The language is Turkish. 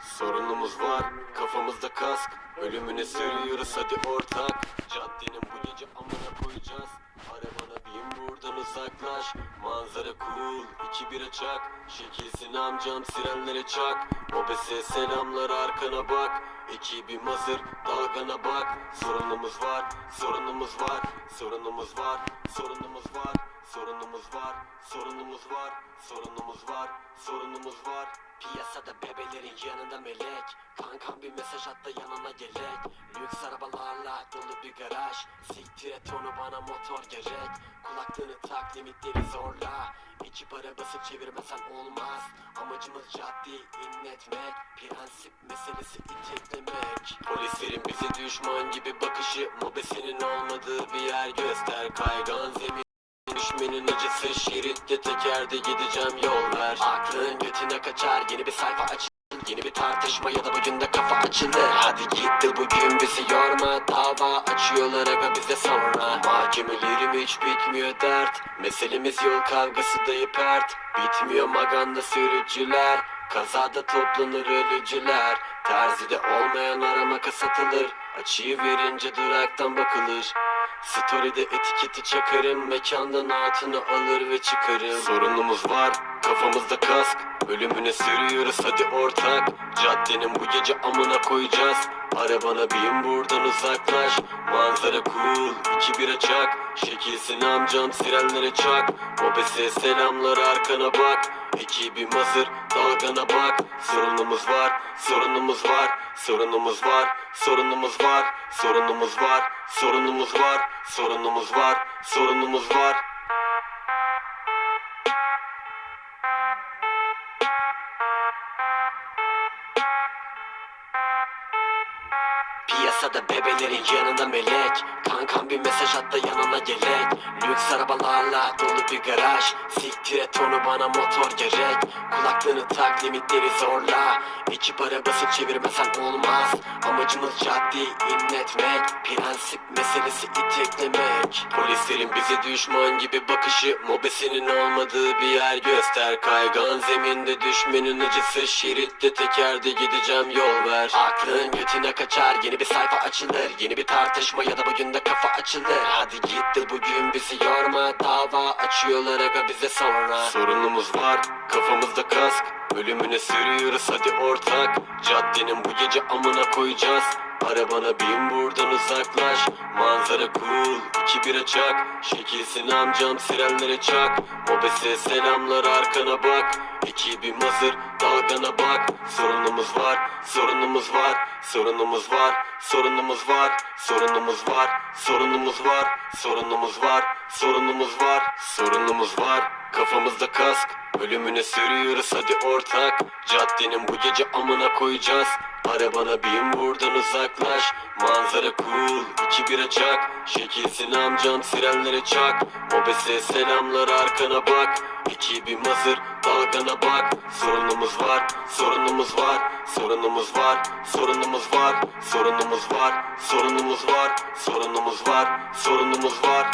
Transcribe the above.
Sorunumuz var kafamızda kask. Ölümüne sürüyoruz hadi ortak Cool iki bira çak. Şekilsin amcam sirenlere çak. Mobese selamlar arkana bak. Ekibim hazır dalgana bak. Sorunumuz var sorunumuz var. Sorunumuz var sorunumuz var. Sorunumuz var sorunumuz var. Sorunumuz var sorunumuz var. Piyasada bebelerin yanında melek. Kankam bir mesaj at da yanına gelek. Lüks arabalarla dolu bir garaj. Siktir et onu bana motor gerek. Kulaklığını tak limitleri zorla. Ekip arabası çevirmesen olmaz. Amacımız caddeyi inletmek. Prensip meselesi iteklemek. Polislerin bize düşman gibi bakışı Mobesinin olmadığı bir yer göster. Kaygan zemin Düşmenin acısı şeritte tekerde gideceğim yol ver. Aklın götüne kaçar yeni bir sayfa aç Yeni bir tartışma ya da bugün de kafa açılır. Hadi git bugün bizi yorma. Dava açıyorlar aga bize sonra Mahkemelerim hiç bitmiyor dert. Meselemiz yol kavgası dayı pert. Bitmiyor maganda sürücüler. Kazada toplanır ölücüler. Terzide olmayan aramaka satılır Açıyı verince duraktan bakılır. Story'de etiketi çakarım. Mekandan altını alır ve çıkarım. Sorunumuz var kafamızda kask Ölümüne sürüyoruz hadi ortak. Caddenin bu gece amına koyacağız. Arabana bin buradan uzaklaş. Manzara cool iki bira çak Şekilsin amcam sirenlere çak. Mobese selamlar arkana bak. Ekibim hazır dalgana bak. Sorunumuz var sorunumuz var. Sorunumuz var sorunumuz var. Sorunumuz var sorunumuz var. Sorunumuz var sorunumuz var Thank you. Piyasada bebelerin yanında melek. Kankam bir mesaj at da yanına gelek. Lüks arabalarla dolu bir garaj. Siktir et onu bana motor gerek. Kulaklığını tak limitleri zorla. Ekip arabası çevirmesen olmaz. Amacımız caddeyi inletmek. Prensip meselesi iteklemek Polislerin bize düşman gibi bakışı Mobesinin olmadığı bir yer göster. Kaygan zeminde düşmenin acısı Şeritte tekerde gideceğim yol ver. Aklın götüne kaçar yeni bir sayfa açılır. Yeni bir tartışma ya da bugün de kafa açılır. Hadi git de bugün bizi yorma. Dava açıyorlar aga bize sonra. Sorunumuz var kafamızda kask. Ölümüne sürüyoruz hadi ortak. Caddenin bu gece amına koyacağız Arabana bin buradan uzaklaş. Manzara cool iki bira çak. Şekilsin amcam sirenlere çak. Mobese selamlar arkana bak. Ekibim hazır dalgana bak. Sorunumuz var sorunumuz var. Sorunumuz var sorunumuz var. Sorunumuz var sorunumuz var. Sorunumuz var sorunumuz var. Sorunumuz var. Kafamızda kask Ölümüne sürüyoruz hadi ortak. Caddenin bu gece amına koyacağız. Arabana bin buradan uzaklaş. Manzara cool iki bira çak Şekilsin amcam sirenlere çak. Mobese selamlar arkana bak. Ekibim hazır dalgana bak. Sorunumuz var sorunumuz var. Sorunumuz var sorunumuz var. Sorunumuz var sorunumuz var. Sorunumuz var sorunumuz var